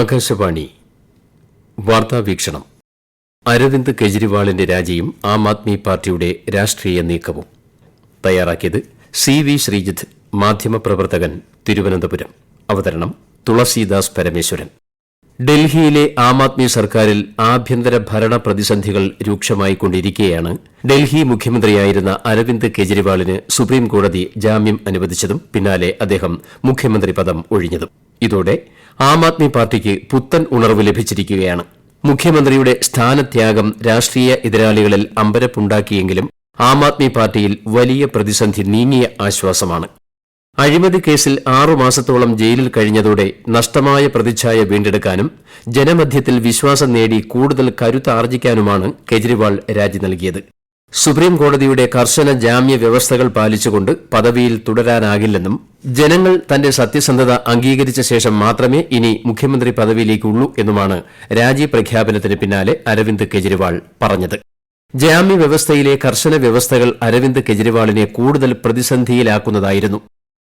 ആകാശവാണി. വാർത്താ വീക്ഷണം. അരവിന്ദ് കെജ്രിവാളിന്റെ രാജിയും ആം ആദ്മി പാർട്ടിയുടെ രാഷ്ട്രീയ നീക്കവും. തയ്യാറാക്കിയത് സി വി ശ്രീജിത്ത് മാധ്യമപ്രവർത്തകൻ തിരുവനന്തപുരം. അവതരണം തുളസീദാസ് പരമേശ്വരൻ. ഡൽഹിയിലെ ആം ആദ്മി സർക്കാരിൽ ആഭ്യന്തര ഭരണ പ്രതിസന്ധികൾ രൂക്ഷമായിക്കൊണ്ടിരിക്കെയാണ് ഡൽഹി മുഖ്യമന്ത്രിയായിരുന്ന അരവിന്ദ് കെജ്രിവാളിന് സുപ്രീംകോടതി ജാമ്യം അനുവദിച്ചതും പിന്നാലെ അദ്ദേഹം മുഖ്യമന്ത്രി പദം ഒഴിഞ്ഞതും. ഇതോടെ ആം ആദ്മി പാർട്ടിക്ക് പുത്തൻ ഉണർവ് ലഭിച്ചിരിക്കുകയാണ്. മുഖ്യമന്ത്രിയുടെ സ്ഥാനത്യാഗം രാഷ്ട്രീയ എതിരാളികളിൽ അമ്പരപ്പുണ്ടാക്കിയെങ്കിലും ആം ആദ്മി പാർട്ടിയിൽ വലിയ പ്രതിസന്ധി നീങ്ങിയ ആശ്വാസമാണ്. അഴിമതി കേസിൽ ആറുമാസത്തോളം ജയിലിൽ കഴിഞ്ഞതോടെ നഷ്ടമായ പ്രതിച്ഛായ വീണ്ടെടുക്കാനും ജനമധ്യത്തിൽ വിശ്വാസം നേടി കൂടുതൽ കരുത്താർജിക്കാനുമാണ് കെജ്രിവാൾ രാജി നൽകിയത്. സുപ്രീം കോടതിയുടെ കർശന ജാമ്യ വ്യവസ്ഥകൾ പാലിച്ചുകൊണ്ട് പദവിയിൽ തുടരാനാകില്ലെന്നും ജനങ്ങൾ തന്റെ സത്യസന്ധത അംഗീകരിച്ച ശേഷം മാത്രമേ ഇനി മുഖ്യമന്ത്രി പദവിയിലേക്കുള്ളൂ എന്നുമാണ് രാജി പ്രഖ്യാപനത്തിന് പിന്നാലെ അരവിന്ദ് കെജ്രിവാൾ പറഞ്ഞത്. ജാമ്യ വ്യവസ്ഥയിലെ കർശന വ്യവസ്ഥകൾ അരവിന്ദ് കെജ്രിവാളിനെ കൂടുതൽ പ്രതിസന്ധിയിലാക്കുന്നതായിരുന്നു.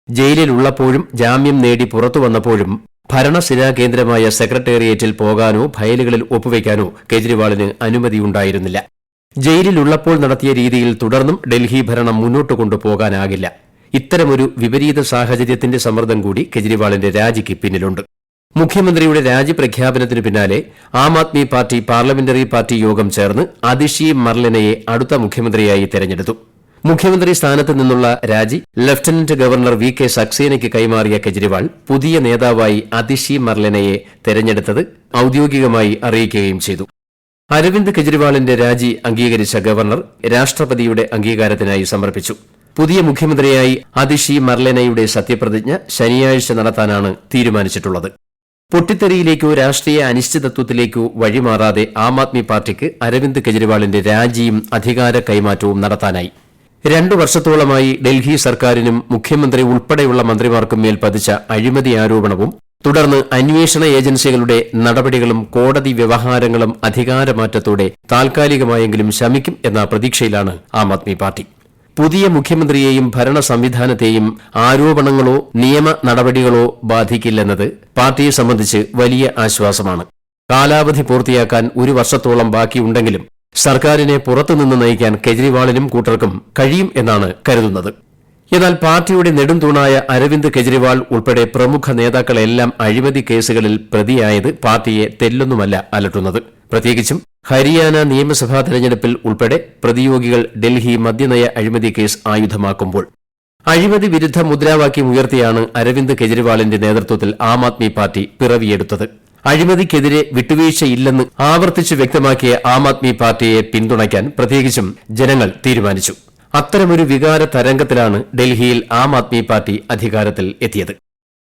ജയിലിലുള്ളപ്പോഴും ജാമ്യം നേടി പുറത്തു വന്നപ്പോഴും ഭരണസിരാ കേന്ദ്രമായ സെക്രട്ടേറിയറ്റിൽ പോകാനോ ഫയലുകളിൽ ഒപ്പുവയ്ക്കാനോ കെജ്രിവാളിന് അനുമതിയുണ്ടായിരുന്നില്ല. ജയിലിലുള്ളപ്പോൾ നടത്തിയ രീതിയിൽ തുടർന്നും ഡൽഹി ഭരണം മുന്നോട്ട് കൊണ്ടുപോകാനാകില്ല. ഇത്തരമൊരു വിപരീത സാഹചര്യത്തിന്റെ സമ്മർദ്ദം കൂടി കെജ്രിവാളിന്റെ രാജിക്ക് പിന്നിലുണ്ട്. മുഖ്യമന്ത്രിയുടെ രാജി പ്രഖ്യാപനത്തിന് പിന്നാലെ Aam Aadmi Party parliamentary party യോഗം ചേർന്ന് അതിഷി മർലിനയെ അടുത്ത മുഖ്യമന്ത്രിയായി തെരഞ്ഞെടുത്തു. മുഖ്യമന്ത്രി സ്ഥാനത്ത് നിന്നുള്ള രാജി ലഫ്റ്റനന്റ് ഗവർണർ വി കെ സക്സേനയ്ക്ക് കൈമാറിയ കെജ്രിവാൾ പുതിയ നേതാവായി അതിഷി മർലിനയെ തെരഞ്ഞെടുത്തത് ഔദ്യോഗികമായി അറിയിക്കുകയും ചെയ്തു. അരവിന്ദ് കെജ്രിവാളിന്റെ രാജി അംഗീകരിച്ച ഗവർണർ രാഷ്ട്രപതിയുടെ അംഗീകാരത്തിനായി സമർപ്പിച്ചു. പുതിയ മുഖ്യമന്ത്രിയായി അതിഷി മർലേനയുടെ സത്യപ്രതിജ്ഞ ശനിയാഴ്ച നടത്താനാണ് തീരുമാനിച്ചിട്ടുള്ളത്. പൊട്ടിത്തെറിയിലേക്കോ രാഷ്ട്രീയ അനിശ്ചിതത്വത്തിലേക്കോ വഴിമാറാതെ ആം ആദ്മി പാർട്ടിക്ക് അരവിന്ദ് കെജ്രിവാളിന്റെ രാജിയും അധികാര കൈമാറ്റവും നടത്താനായി. രണ്ടു വർഷത്തോളമായി ഡൽഹി സർക്കാരിനും മുഖ്യമന്ത്രി ഉൾപ്പെടെയുള്ള മന്ത്രിമാർക്കും മേൽ പതിച്ച അഴിമതി ആരോപണവും തുടർന്ന് അന്വേഷണ ഏജൻസികളുടെ നടപടികളും കോടതി വ്യവഹാരങ്ങളും അധികാരമാറ്റത്തോടെ താൽക്കാലികമായെങ്കിലും ശമിക്കും എന്ന പ്രതീക്ഷയിലാണ് ആം ആദ്മി പാർട്ടി. പുതിയ മുഖ്യമന്ത്രിയെയും ഭരണ സംവിധാനത്തെയും ആരോപണങ്ങളോ നിയമ നടപടികളോ ബാധിക്കില്ലെന്നത് പാർട്ടിയെ സംബന്ധിച്ച് വലിയ ആശ്വാസമാണ്. കാലാവധി പൂർത്തിയാക്കാൻ ഒരു വർഷത്തോളം ബാക്കിയുണ്ടെങ്കിലും സർക്കാരിനെ പുറത്തുനിന്ന് നയിക്കാൻ കെജ്രിവാളിനും കൂട്ടർക്കും കഴിയും എന്നാണ് കരുതുന്നത്. എന്നാൽ പാർട്ടിയുടെ നെടുംതൂണായ അരവിന്ദ് കെജ്രിവാൾ ഉൾപ്പെടെ പ്രമുഖ നേതാക്കളെല്ലാം അഴിമതി കേസുകളിൽ പ്രതിയായത് പാർട്ടിയെ തെല്ലൊന്നുമല്ല അലട്ടുന്നത്. പ്രത്യേകിച്ചും ഹരിയാന നിയമസഭാ തെരഞ്ഞെടുപ്പിൽ ഉൾപ്പെടെ പ്രതിയോഗികൾ ഡൽഹി മദ്യനയ അഴിമതി കേസ് ആയുധമാക്കുമ്പോൾ. അഴിമതി വിരുദ്ധ മുദ്രാവാക്യം ഉയർത്തിയാണ് അരവിന്ദ് കെജ്രിവാളിന്റെ നേതൃത്വത്തിൽ ആം ആദ്മി പാർട്ടി പിറവിയെടുത്തത്. അഴിമതിക്കെതിരെ വിട്ടുവീഴ്ചയില്ലെന്ന് ആവർത്തിച്ച് വ്യക്തമാക്കിയ ആം ആദ്മി പാർട്ടിയെ പിന്തുണയ്ക്കാൻ പ്രത്യേകിച്ചും ജനങ്ങൾ തീരുമാനിച്ചു. അത്തരമൊരു വികാര തരംഗത്തിലാണ് ഡൽഹിയിൽ ആം ആദ്മി പാർട്ടി അധികാരത്തിൽ എത്തിയത്.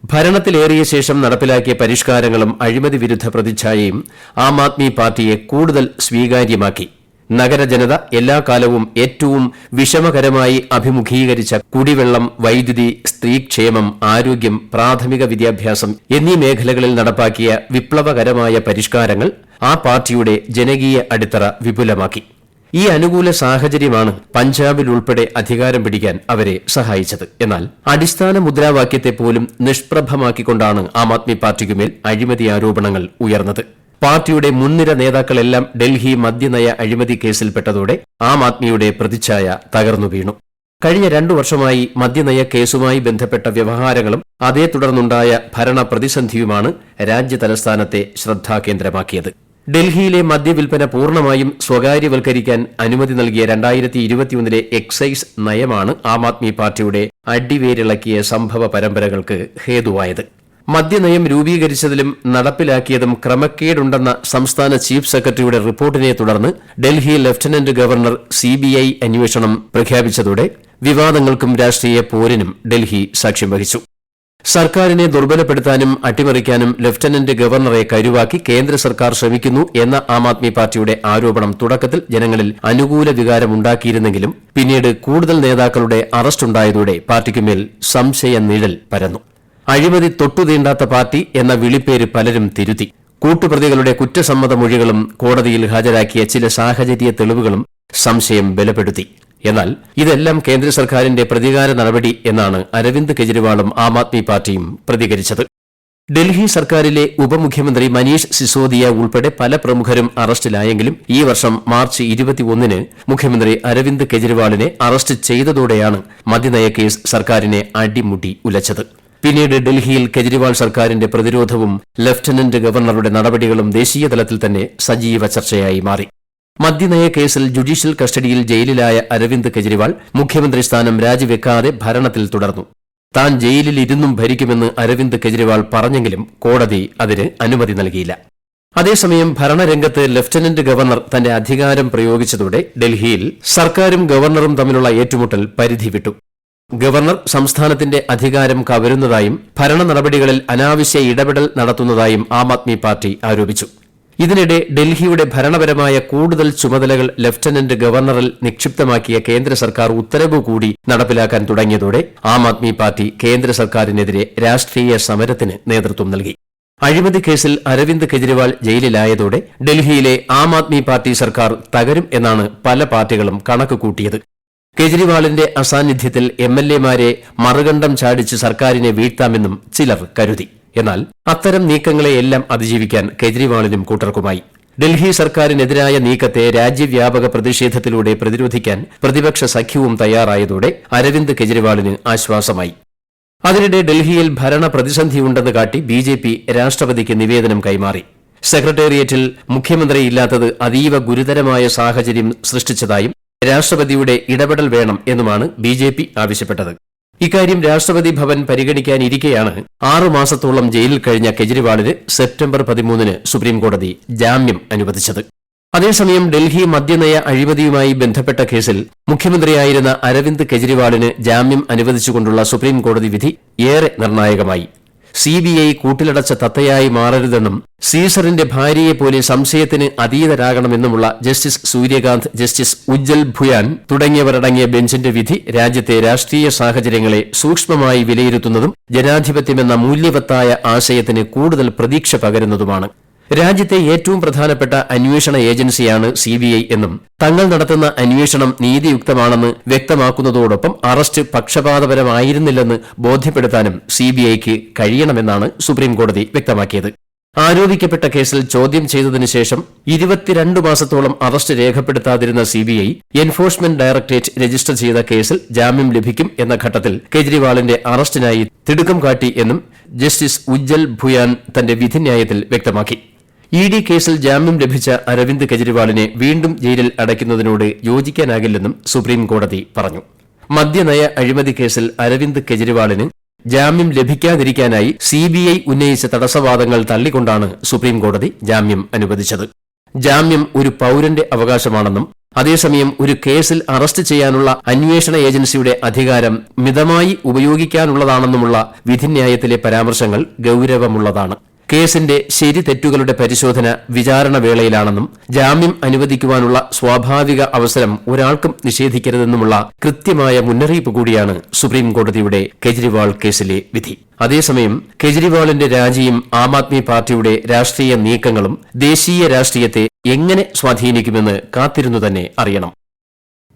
ഭരണത്തിലേറിയ ശേഷം നടപ്പിലാക്കിയ പരിഷ്കാരങ്ങളും അഴിമതി വിരുദ്ധ പ്രതിച്ഛായയും ആം ആദ്മി പാർട്ടിയെ കൂടുതൽ സ്വീകാര്യമാക്കി. നഗരജനത എല്ലാ കാലവും ഏറ്റവും വിഷമകരമായി അഭിമുഖീകരിച്ച കുടിവെള്ളം വൈദ്യുതി സ്ത്രീക്ഷേമം ആരോഗ്യം പ്രാഥമിക വിദ്യാഭ്യാസം എന്നീ മേഖലകളിൽ നടപ്പാക്കിയ വിപ്ലവകരമായ പരിഷ്കാരങ്ങൾ ആ പാർട്ടിയുടെ ജനകീയ അടിത്തറ വിപുലമാക്കി. ഈ അനുകൂല സാഹചര്യമാണ് പഞ്ചാബിൽ ഉൾപ്പെടെ അധികാരം പിടിക്കാൻ അവരെ സഹായിച്ചത്. എന്നാൽ അടിസ്ഥാന മുദ്രാവാക്യത്തെ പോലും നിഷ്പ്രഭമാക്കിക്കൊണ്ടാണ് ആം ആദ്മി പാർട്ടിക്കുമേൽ അഴിമതി ആരോപണങ്ങൾ ഉയർന്നത്. പാർട്ടിയുടെ മുൻനിര നേതാക്കളെല്ലാം ഡൽഹി മദ്യനയ അഴിമതി കേസിൽപ്പെട്ടതോടെ ആം ആദ്മിയുടെ പ്രതിച്ഛായ തകർന്നു വീണു. കഴിഞ്ഞ രണ്ടു വർഷമായി മദ്യനയ കേസുമായി ബന്ധപ്പെട്ട വ്യവഹാരങ്ങളും അതേ തുടർന്നുണ്ടായ ഭരണ പ്രതിസന്ധിയുമാണ് രാജ്യ ശ്രദ്ധാകേന്ദ്രമാക്കിയത്. ഡൽഹിയിലെ മദ്യവിൽപ്പന പൂർണമായും സ്വകാര്യവൽക്കരിക്കാൻ അനുമതി നൽകിയ രണ്ടായിരത്തി ഇരുപത്തിയൊന്നിലെ എക്സൈസ് നയമാണ് ആം ആദ്മി പാർട്ടിയുടെ അടിവേരിളക്കിയ സംഭവ പരമ്പരകൾക്ക് ഹേതുവായത്. മദ്യനയം രൂപീകരിച്ചതിലും നടപ്പിലാക്കിയതും ക്രമക്കേടുണ്ടെന്ന സംസ്ഥാന ചീഫ് സെക്രട്ടറിയുടെ റിപ്പോർട്ടിനെ തുടർന്ന് ഡൽഹി ലഫ്റ്റനന്റ് ഗവർണർ സിബിഐ അന്വേഷണം പ്രഖ്യാപിച്ചതോടെ വിവാദങ്ങൾക്കും രാഷ്ട്രീയ പോരിനും ഡൽഹി സാക്ഷ്യം വഹിച്ചു. സർക്കാരിനെ ദുർബലപ്പെടുത്താനും അട്ടിമറിക്കാനും ലഫ്റ്റനന്റ് ഗവർണറെ കരുവാക്കി കേന്ദ്ര സർക്കാർ ശ്രമിക്കുന്നു എന്ന ആം ആദ്മി പാർട്ടിയുടെ ആരോപണം തുടക്കത്തിൽ ജനങ്ങളിൽ അനുകൂല വികാരമുണ്ടാക്കിയിരുന്നെങ്കിലും പിന്നീട് കൂടുതൽ നേതാക്കളുടെ അറസ്റ്റുണ്ടായതോടെ പാർട്ടിക്കുമേൽ സംശയ നിഴൽ പരന്നു. അഴിമതി തൊട്ടുതീണ്ടാത്ത പാർട്ടി എന്ന വിളിപ്പേര് പലരും തിരുത്തി. കൂട്ടുപ്രതികളുടെ കുറ്റസമ്മത മൊഴികളും കോടതിയിൽ ഹാജരാക്കിയ ചില സാഹചര്യ തെളിവുകളും സംശയം ബലപ്പെടുത്തി. എന്നാൽ ഇതെല്ലാം കേന്ദ്ര സർക്കാരിന്റെ പ്രതികാര നടപടി എന്നാണ് അരവിന്ദ് കെജ്രിവാളും ആം ആദ്മി പാർട്ടിയും പ്രതികരിച്ചത്. ഡൽഹി സർക്കാരിലെ ഉപമുഖ്യമന്ത്രി മനീഷ് സിസോദിയ ഉൾപ്പെടെ പല പ്രമുഖരും അറസ്റ്റിലായെങ്കിലും ഈ വർഷം മാർച്ച് ഇരുപത്തിയൊന്നിന് മുഖ്യമന്ത്രി അരവിന്ദ് കെജ്രിവാളിനെ അറസ്റ്റ് ചെയ്തതോടെയാണ് മദ്യനയ കേസ് സർക്കാരിനെ അടിമുടി ഉലച്ചത്. പിന്നീട് ഡൽഹിയിൽ കെജ്രിവാൾ സർക്കാരിന്റെ പ്രതിരോധവും ലഫ്റ്റനന്റ് ഗവർണറുടെ നടപടികളും ദേശീയ തലത്തിൽ തന്നെ സജീവ ചർച്ചയായി മാറി. മദ്യനയ കേസിൽ ജുഡീഷ്യൽ കസ്റ്റഡിയിൽ ജയിലിലായ അരവിന്ദ് കെജ്രിവാൾ മുഖ്യമന്ത്രി സ്ഥാനം രാജിവെക്കാതെ ഭരണത്തിൽ തുടർന്നു. താൻ ജയിലിൽ ഇരുന്നും ഭരിക്കുമെന്ന് അരവിന്ദ് കെജ്രിവാൾ പറഞ്ഞെങ്കിലും കോടതി അതിന് അനുമതി നൽകിയില്ല. അതേസമയം ഭരണരംഗത്ത് ലഫ്റ്റനന്റ് ഗവർണർ തന്റെ അധികാരം പ്രയോഗിച്ചതോടെ ഡൽഹിയിൽ സർക്കാരും ഗവർണറും തമ്മിലുള്ള ഏറ്റുമുട്ടൽ പരിധി വിട്ടു ഗവർണർ സംസ്ഥാനത്തിന്റെ അധികാരം കവരുന്നതായും ഭരണ നടപടികളിൽ അനാവശ്യ ഇടപെടൽ നടത്തുന്നതായും ആം ആദ്മി പാർട്ടി ആരോപിച്ചു. ഇതിനിടെ ഡൽഹിയുടെ ഭരണപരമായ കൂടുതൽ ചുമതലകൾ ലഫ്റ്റനന്റ് ഗവർണറിൽ നിക്ഷിപ്തമാക്കിയ കേന്ദ്ര സർക്കാർ ഉത്തരവ് കൂടി നടപ്പിലാക്കാൻ തുടങ്ങിയതോടെ ആം ആദ്മി പാർട്ടി കേന്ദ്ര സർക്കാരിനെതിരെ രാഷ്ട്രീയ സമരത്തിന് നേതൃത്വം നൽകി. അഴിമതി കേസിൽ അരവിന്ദ് കെജ്രിവാൾ ജയിലിലായതോടെ ഡൽഹിയിലെ ആം ആദ്മി പാർട്ടി സർക്കാർ തകരും എന്നാണ് പല പാർട്ടികളും കണക്ക് കൂട്ടിയത്. കെജ്രിവാളിന്റെ അസാന്നിധ്യത്തിൽ എം എൽ എമാരെ മറുകണ്ഠം ചാടിച്ച് സർക്കാരിനെ വീഴ്ത്താമെന്നും ചിലർ കരുതി. എന്നാൽ അത്തരം നീക്കങ്ങളെയെല്ലാം അതിജീവിക്കാൻ കെജ്രിവാളിനും കൂട്ടർക്കുമായി. ഡൽഹി സർക്കാരിനെതിരായ നീക്കത്തെ രാജ്യവ്യാപക പ്രതിഷേധത്തിലൂടെ പ്രതിരോധിക്കാൻ പ്രതിപക്ഷ സഖ്യവും തയ്യാറായതോടെ അരവിന്ദ് കെജ്രിവാളിന് ആശ്വാസമായി. അതിനിടെ ഡൽഹിയിൽ ഭരണ പ്രതിസന്ധിയുണ്ടെന്ന് കാട്ടി ബി ജെ പി രാഷ്ട്രപതിക്ക് നിവേദനം കൈമാറി. സെക്രട്ടേറിയറ്റിൽ മുഖ്യമന്ത്രിയില്ലാത്തത് അതീവ ഗുരുതരമായ സാഹചര്യം സൃഷ്ടിച്ചതായും രാഷ്ട്രപതിയുടെ ഇടപെടൽ വേണം എന്നുമാണ് ബി ജെ പി ആവശ്യപ്പെട്ടത്. ഇക്കാര്യം രാഷ്ട്രപതി ഭവൻ പരിഗണിക്കാനിരിക്കെയാണ് ആറു മാസത്തോളം ജയിലിൽ കഴിഞ്ഞ കെജ്രിവാളിന് സെപ്റ്റംബർ പതിമൂന്നിന് സുപ്രീംകോടതി ജാമ്യം അനുവദിച്ചത്. അതേസമയം ഡൽഹി മദ്യനയ അഴിമതിയുമായി ബന്ധപ്പെട്ട കേസിൽ മുഖ്യമന്ത്രിയായിരുന്ന അരവിന്ദ് കെജ്രിവാളിന് ജാമ്യം അനുവദിച്ചുകൊണ്ടുള്ള സുപ്രീംകോടതി വിധി ഏറെ നിർണായകമായി. സിബിഐ കൂട്ടിലടച്ച തത്തയായി മാറരുതെന്നും സീസറിന്റെ ഭാര്യയെ പോലെ സംശയത്തിന് അതീതരാകണമെന്നുമുള്ള ജസ്റ്റിസ് സൂര്യകാന്ത് ജസ്റ്റിസ് ഉജ്ജൽ ഭുയാൻ തുടങ്ങിയവരടങ്ങിയ ബെഞ്ചിന്റെ വിധി രാജ്യത്തെ രാഷ്ട്രീയ സാഹചര്യങ്ങളെ സൂക്ഷ്മമായി വിലയിരുത്തുന്നതും ജനാധിപത്യമെന്ന മൂല്യവത്തായ ആശയത്തിന് കൂടുതൽ പ്രതീക്ഷ പകരുന്നതുമാണ്. രാജ്യത്തെ ഏറ്റവും പ്രധാനപ്പെട്ട അന്വേഷണ ഏജൻസിയാണ് സിബിഐ എന്നും തങ്ങൾ നടത്തുന്ന അന്വേഷണം നീതിയുക്തമാണെന്ന് വ്യക്തമാക്കുന്നതോടൊപ്പം അറസ്റ്റ് പക്ഷപാതപരമായിരുന്നില്ലെന്ന് ബോധ്യപ്പെടുത്താനും സിബിഐക്ക് കഴിയണമെന്നാണ് സുപ്രീംകോടതി വ്യക്തമാക്കിയത്. ആരോപിക്കപ്പെട്ട കേസിൽ ചോദ്യം ചെയ്തതിനു ശേഷം ഇരുപത്തിരണ്ട് മാസത്തോളം അറസ്റ്റ് രേഖപ്പെടുത്താതിരുന്ന സിബിഐ എൻഫോഴ്സ്മെന്റ് ഡയറക്ടറേറ്റ് രജിസ്റ്റർ ചെയ്ത കേസിൽ ജാമ്യം ലഭിക്കും എന്ന ഘട്ടത്തിൽ കെജ്രിവാളിന്റെ അറസ്റ്റിനായി തിടുക്കം കാട്ടി എന്നും ജസ്റ്റിസ് ഉജ്ജൽ ഭുയാൻ തന്റെ വിധിന്യായത്തിൽ വ്യക്തമാക്കി. ഇ ഡി കേസിൽ ജാമ്യം ലഭിച്ച അരവിന്ദ് കെജ്രിവാളിനെ വീണ്ടും ജയിലിൽ അടയ്ക്കുന്നതിനോട് യോജിക്കാനാകില്ലെന്നും സുപ്രീംകോടതി പറഞ്ഞു. മദ്യനയ അഴിമതി കേസിൽ അരവിന്ദ് കെജ്രിവാളിന് ജാമ്യം ലഭിക്കാതിരിക്കാനായി സിബിഐ ഉന്നയിച്ച തടസ്സവാദങ്ങൾ തള്ളിക്കൊണ്ടാണ് സുപ്രീംകോടതി ജാമ്യം അനുവദിച്ചത്. ജാമ്യം ഒരു പൌരന്റെ അവകാശമാണെന്നും അതേസമയം ഒരു കേസിൽ അറസ്റ്റ് ചെയ്യാനുള്ള അന്വേഷണ ഏജൻസിയുടെ അധികാരം മിതമായി ഉപയോഗിക്കാനുള്ളതാണെന്നുമുള്ള വിധിന്യായത്തിലെ പരാമർശങ്ങൾ ഗൌരവമുള്ളതാണ്. കേസിന്റെ ശരി തെറ്റുകളുടെ പരിശോധന വിചാരണ വേളയിലാണെന്നും ജാമ്യം അനുവദിക്കുവാനുള്ള സ്വാഭാവിക അവസരം ഒരാൾക്കും നിഷേധിക്കരുതെന്നുമുള്ള കൃത്യമായ മുന്നറിയിപ്പ് കൂടിയാണ് സുപ്രീംകോടതിയുടെ കെജ്രിവാൾ കേസിലെ വിധി. അതേസമയം കെജ്രിവാളിന്റെ രാജിയും ആം ആദ്മി പാർട്ടിയുടെ രാഷ്ട്രീയ നീക്കങ്ങളും ദേശീയ രാഷ്ട്രീയത്തെ എങ്ങനെ സ്വാധീനിക്കുമെന്ന് കാത്തിരുന്നു തന്നെ അറിയണം.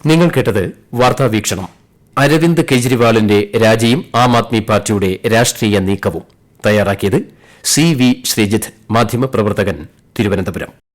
നിങ്ങൾ കേട്ടത് വാർത്താവീക്ഷണം അരവിന്ദ് കെജ്രിവാളിന്റെ രാജിയും ആം ആദ്മി പാർട്ടിയുടെ രാഷ്ട്രീയ നീക്കവും. തയ്യാറാക്കിയത് സി വി ശ്രീജിത്ത് മാധ്യമപ്രവർത്തകൻ തിരുവനന്തപുരം.